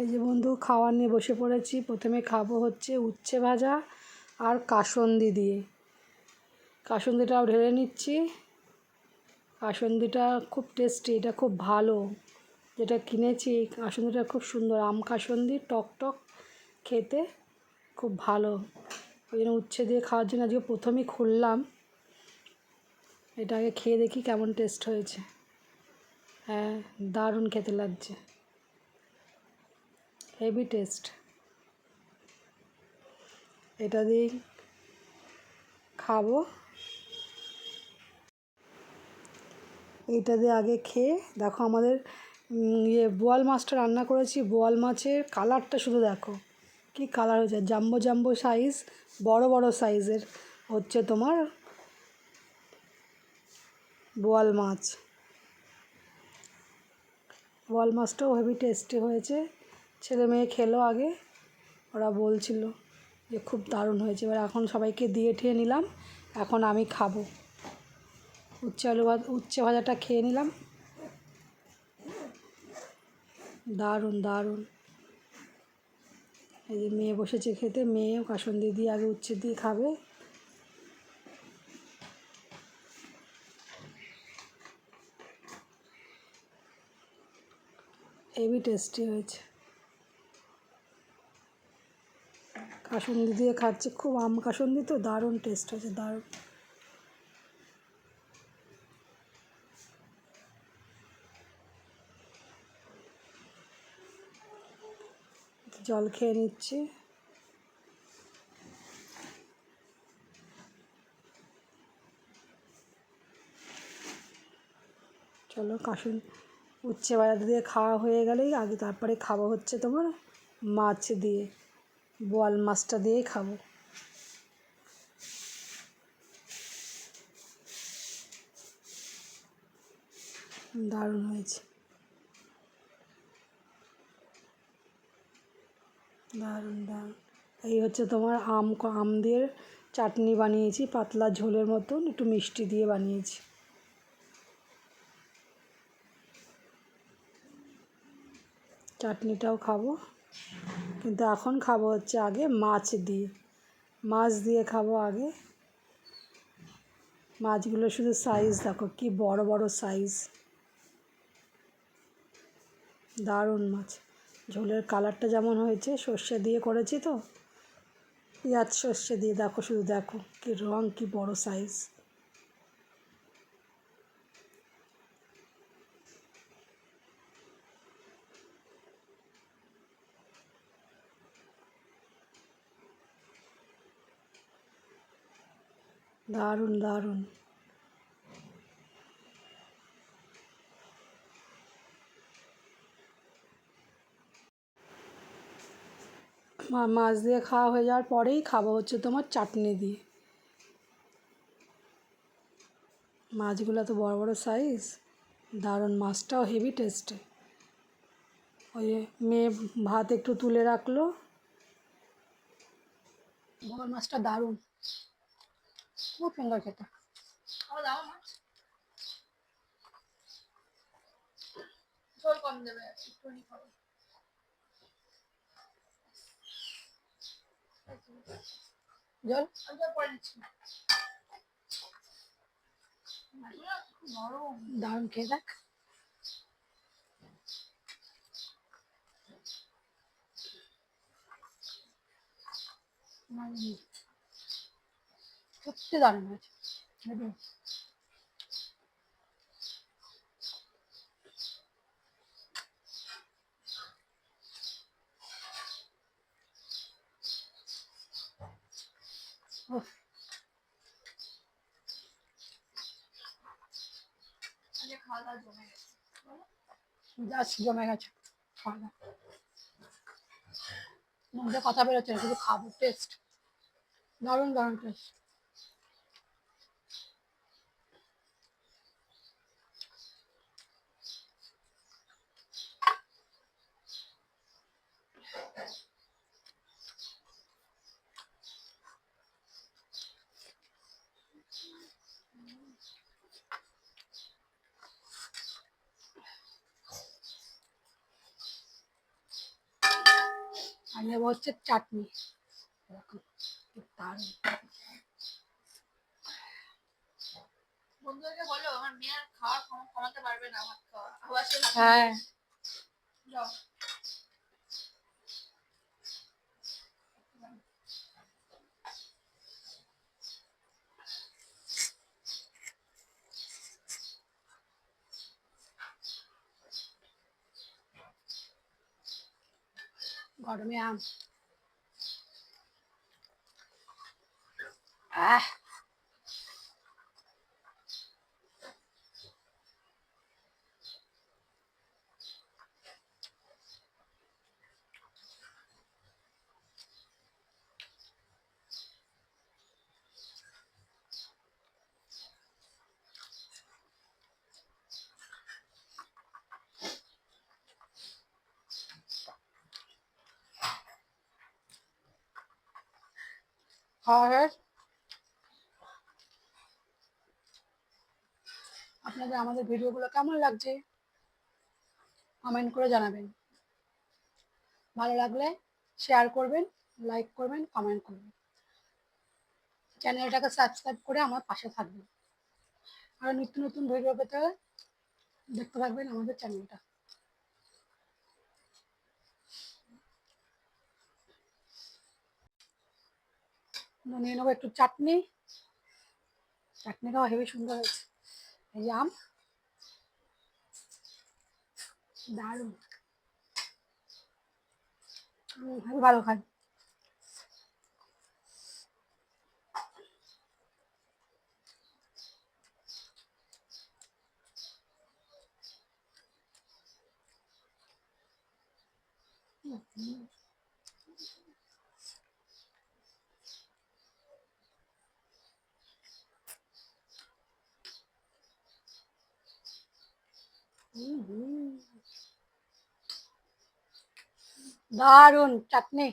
এই যে বন্ধু, খাওয়ার নিয়ে বসে পড়েছি। প্রথমে খাব হচ্ছে উচ্ছে ভাজা আর কাসন্দি দিয়ে। কাসন্দিটাও ঢেলে নিচ্ছি। কাসন্দিটা খুব টেস্টি এটা খুব ভালো। যেটা কিনেছি, কাসন্দিটা খুব সুন্দর। আম কাসন্দি, টক টক, খেতে খুব ভালো। ওই জন্য উচ্ছে দিয়ে খাওয়ার জন্য আজকে প্রথমেই খুললাম। এটা আগে খেয়ে দেখি কেমন টেস্ট হয়েছে। হ্যাঁ দারুণ খেতে লাগছে। Heavy taste. এটা দিয়েই খাব। এইটা দিয়ে আগে খেয়ে, দেখো আমাদের ইয়ে বোয়াল মাছটা রান্না করেছি। বোয়াল মাছের কালারটা শুধু দেখো, কি কালার হয়েছে। জাম্বো জাম্বো সাইজ বড় বড় সাইজের হচ্ছে তোমার বোয়াল মাছ। বোয়াল মাছটাও হেভি টেস্টি হয়েছে। ছেলে মেয়ে খেলো আগে, ওরা বলছিল যে খুব দারুণ হয়েছে। এবার এখন সবাইকে দিয়ে ঠেয়ে নিলাম, এখন আমি খাব। উচ্ছে আলু ভাত, উচ্ছে ভাজাটা খেয়ে নিলাম। দারুণ দারুণ। এই যে মেয়ে বসেছে খেতে মেয়েও কাসন্দি দিয়ে আগে উচ্ছে দিয়ে খাবে। হেভি টেস্টি হয়েছে। কাসন্দি দিয়ে খাচ্ছি। খুব আম কাসন্দি তো, দারুণ টেস্ট হয়েছে, দারুণ। জল খেয়ে নিচ্ছি। চলো কাসুন, উচ্ছে বাজার দিয়ে খাওয়া হয়ে গেলেই আগে তারপরে খাব হচ্ছে তোমার মাছ দিয়ে। বোয়াল মাছটা দিয়েই খাব। দারুণ হয়েছে। দারুণ দারুণ। এই হচ্ছে তোমার আম আম দিয়ে চাটনি বানিয়েছি, পাতলা ঝোলের মতন, একটু মিষ্টি দিয়ে বানিয়েছি। চাটনিটাও খাব। কিন্তু এখন খাব হচ্ছে আগে মাছ দিয়ে। মাছ দিয়ে খাব আগে। মাছগুলো শুধু সাইজ দেখো, কি বড় বড় সাইজ দারুণ মাছ। ঝোলের কালারটা যেমন হয়েছে, সর্ষে দিয়ে করেছি তো। পেঁয়াজ সর্ষে দিয়ে, দেখো শুধু দেখো, কি রং, কি বড় সাইজ দারুণ দারুণ। মাছ দিয়ে খাওয়া হয়ে যাওয়ার পরেই খাব হচ্ছে তোমার চাটনি দিয়ে। মাছগুলো তো বড় বড় সাইজ দারুণ, মাছটাও হেভি টেস্টে ওই মেয়ে ভাত একটু তুলে রাখল। মাছটা দারুণ। খুব সুন্দর খেতে ঝোল কম দেবে একটুখানি খাব জল দারুণ খেয়ে দেখ সত্যি দারুণ হয়েছে। জমে গেছে। খাওয়া দাওয়া। মুখে কথা বেরোচ্ছে না খাব টেস্ট দারুণ দারুণ টেস্ট আর নেব হচ্ছে চাটনি। বন্ধুদেরকে বলো আমার মেয়ের খাওয়া কমাতে পারবে না আমার খাওয়া। হ্যাঁ। গরমে আম আহ খাওয়া। আপনাদের আমাদের ভিডিওগুলো কেমন লাগছে? কমেন্ট করে জানাবেন। ভালো লাগলে শেয়ার করবেন লাইক করবেন কমেন্ট করবেন। চ্যানেলটাকে সাবস্ক্রাইব করে আমার পাশে থাকবেন। আর নিত্য নতুন ভিডিও পেতে দেখতে থাকবেন আমাদের চ্যানেলটা। নিয়ে নেব একটু চাটনি। চাটনিটাও হেবি সুন্দর হয়েছে। এই আম। দারুণ। ভালো খাই। হুম, দারুণ চাটনি।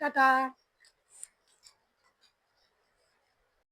টাটা